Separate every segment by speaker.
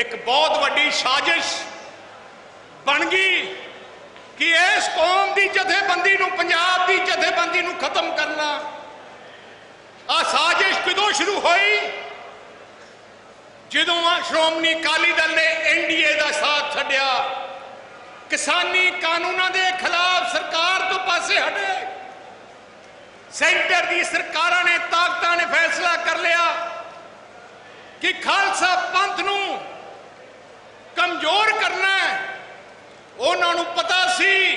Speaker 1: ਇੱਕ ਬਹੁਤ ਵੱਡੀ ਸਾਜ਼ਿਸ਼ ਬਣ ਗਈ ਕਿ ਇਸ ਕੌਮ ਦੀ ਜਥੇਬੰਦੀ ਨੂੰ, ਪੰਜਾਬ ਦੀ ਜਥੇਬੰਦੀ ਨੂੰ ਖਤਮ ਕਰਨਾ। ਆ ਸਾਜ਼ਿਸ਼ ਕਦੋਂ ਸ਼ੁਰੂ ਹੋਈ? ਜਦੋਂ ਆ ਸ਼੍ਰੋਮਣੀ ਅਕਾਲੀ ਦਲ ਨੇ ਐਨਡੀਏ ਦਾ ਸਾਥ ਛੱਡਿਆ, ਕਿਸਾਨੀ ਕਾਨੂੰਨਾਂ ਦੇ ਖਿਲਾਫ ਸਰਕਾਰ ਤੋਂ ਪਾਸੇ ਹਟੇ। ਸੈਂਟਰ ਦੀ ਸਰਕਾਰਾਂ ਨੇ ਤਾਕਤਾਂ ਨੇ ਫੈਸਲਾ ਕਰ ਲਿਆ ਕਿ ਖਾਲਸਾ ਪੰਥ ਨੂੰ ਕਮਜ਼ੋਰ ਕਰਨਾ ਹੈ। ਉਹਨਾਂ ਨੂੰ ਪਤਾ ਸੀ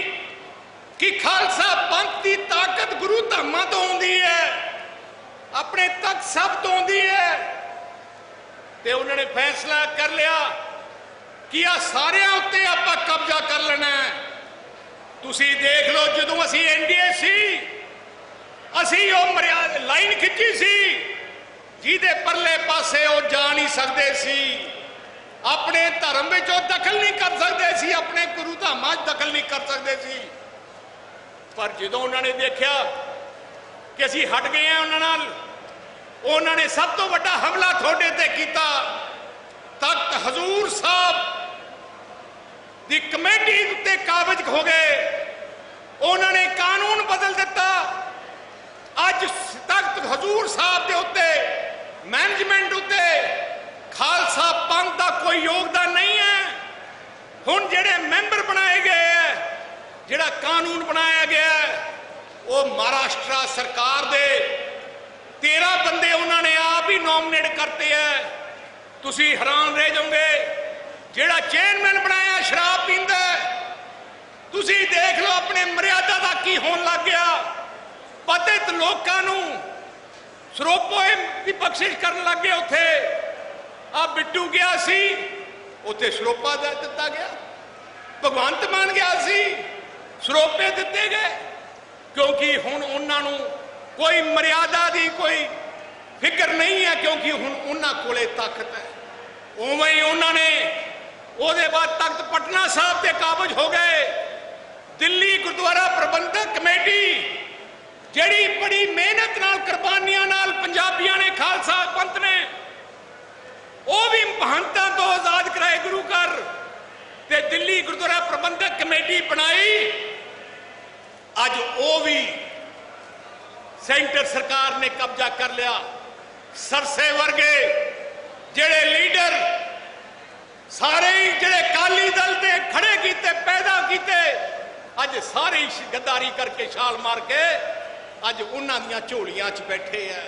Speaker 1: ਕਿ ਖਾਲਸਾ ਪੰਥ ਦੀ ਤਾਕਤ ਗੁਰੂ ਧਾਮਾਂ ਤੋਂ ਆਉਂਦੀ ਹੈ। ਆਪਣੇ ਤਖਤ ਸਭ ਤੋਂ ਆਉਂਦੀ ਹੈ। ਤੇ ਉਹਨਾਂ ਨੇ ਫੈਸਲਾ ਕਰ ਲਿਆ ਕਿ ਆ ਸਾਰਿਆਂ ਉੱਤੇ ਆਪਾਂ ਕਬਜ਼ਾ ਕਰ ਲੈਣਾ ਹੈ। ਤੁਸੀਂ ਦੇਖ ਲਓ, ਜਦੋਂ ਅਸੀਂ ਐਨਡੀਏ ਸੀ, ਅਸੀਂ ਉਹ ਮਰਿਆਦਾ ਲਾਈਨ ਖਿੱਚੀ ਸੀ, ਜਿਹਦੇ ਪਰਲੇ ਪਾਸੇ ਉਹ ਜਾ ਨਹੀਂ ਸਕਦੇ ਸੀ। ਆਪਣੇ ਧਰਮ ਵਿੱਚ ਉਹ ਦਖਲ ਨਹੀਂ ਕਰ ਸਕਦੇ ਸੀ, ਆਪਣੇ ਗੁਰੂ ਧਾਮਾਂ 'ਚ ਦਖਲ ਨਹੀਂ ਕਰ ਸਕਦੇ ਸੀ। ਪਰ ਜਦੋਂ ਉਹਨਾਂ ਨੇ ਦੇਖਿਆ ਕਿ ਅਸੀਂ ਹਟ ਗਏ ਆ ਉਹਨਾਂ ਨਾਲ, ਉਹਨਾਂ ਨੇ ਸਭ ਤੋਂ ਵੱਡਾ ਹਮਲਾ ਤੁਹਾਡੇ ਤੇ ਕੀਤਾ। ਤਖਤ ਹਜ਼ੂਰ ਸਾਹਿਬ ਦੀ ਕਮੇਟੀ ਉੱਤੇ ਕਾਬਜ ਹੋ ਗਏ। ਉਹਨਾਂ ਨੇ ਕਾਨੂੰਨ ਬਦਲ ਦਿੱਤਾ। ਅੱਜ ਤਖਤ ਹਜ਼ੂਰ ਸਾਹਿਬ ਦੇ ਉੱਤੇ ਮੈਨੇਜਮੈਂਟ ਉੱਤੇ ਖਾਲਸਾ ਪੰਥ ਦਾ ਕੋਈ ਯੋਗਦਾਨ ਨਹੀਂ ਹੈ ਹੁਣ ਜਿਹੜੇ ਮੈਂਬਰ ਬਣਾਏ ਗਏ ਹੈ ਜਿਹੜਾ ਕਾਨੂੰਨ ਬਣਾਇਆ ਗਿਆ ਉਹ ਮਹਾਰਾਸ਼ਟਰ ਸਰਕਾਰ ਦੇ 13 ਬੰਦੇ ਉਹਨਾਂ ਨੇ ਆਪ ਹੀ ਨੋਮੀਨੇਟ ਕਰਤੇ ਹੈ ਤੁਸੀਂ ਹੈਰਾਨ ਰਹਿ ਜਾਓਗੇ, ਜਿਹੜਾ ਚੇਅਰਮੈਨ ਬਣਾਇਆ ਸ਼ਰਾਬ ਪੀਂਦਾ ਤੁਸੀਂ ਦੇਖ ਲਓ ਆਪਣੇ ਮਰਿਆਦਾ ਦਾ ਕੀ ਹੋਣ ਲੱਗ ਗਿਆ। ਪਤਿਤ ਲੋਕਾਂ ਨੂੰ ਸਰੋਪੋਏ ਦੀ ਬਖਸ਼ਿਸ਼ ਕਰਨ ਲੱਗੇ ਉੱਥੇ। ਆ ਬਿੱਟੂ ਗਿਆ ਸੀ, ਉੱਥੇ ਸਰੋਪਾ ਦਿੱਤਾ ਗਿਆ। ਭਗਵੰਤ ਮਾਨ ਗਿਆ ਸੀ, ਸਰੋਪੇ ਦਿੱਤੇ ਗਏ, ਕਿਉਂਕਿ ਹੁਣ ਉਹਨਾਂ ਨੂੰ ਕੋਈ ਮਰਿਆਦਾ ਦੀ ਕੋਈ ਫਿਕਰ ਨਹੀਂ ਹੈ, ਕਿਉਂਕਿ ਹੁਣ ਉਹਨਾਂ ਕੋਲੇ ਤਾਕਤ ਹੈ। ਉਵੇਂ ਹੀ ਉਹਨਾਂ ਨੇ ਉਹਦੇ ਬਾਅਦ ਤਖਤ ਪਟਨਾ ਸਾਹਿਬ ਤੇ ਕਾਬਜ ਹੋ ਗਏ। ਦਿੱਲੀ ਗੁਰਦੁਆਰਾ ਪ੍ਰਬੰਧਕ ਕਮੇਟੀ, ਜਿਹੜੀ ਬੜੀ ਮਿਹਨਤ ਨਾਲ, ਕੁਰਬਾਨੀਆਂ ਨਾਲ ਪੰਜਾਬੀਆਂ ਨੇ ਖਾਲਸਾ ਪੰਥ ਨੇ, ਉਹ ਵੀ ਮਹੰਤਾਂ ਤੋਂ ਤੇ ਦਿੱਲੀ ਗੁਰਦੁਆਰਾ ਪ੍ਰਬੰਧਕ ਕਮੇਟੀ ਬਣਾਈ। ਅੱਜ ਉਹ ਵੀ ਸੈਂਟਰ ਸਰਕਾਰ ਨੇ ਕਬਜ਼ਾ ਕਰ ਲਿਆ। ਸਰਸੇ ਵਰਗੇ ਜਿਹੜੇ ਲੀਡਰ ਸਾਰੇ ਜਿਹੜੇ ਕਾਲੀ ਦਲ ਤੇ ਖੜੇ ਕੀਤੇ, ਪੈਦਾ ਕੀਤੇ, ਅੱਜ ਸਾਰੇ ਗੱਦਾਰੀ ਕਰਕੇ ਛਾਲ ਮਾਰ ਕੇ ਅੱਜ ਉਹਨਾਂ ਦੀਆਂ ਝੋਲੀਆਂ 'ਚ ਬੈਠੇ ਆ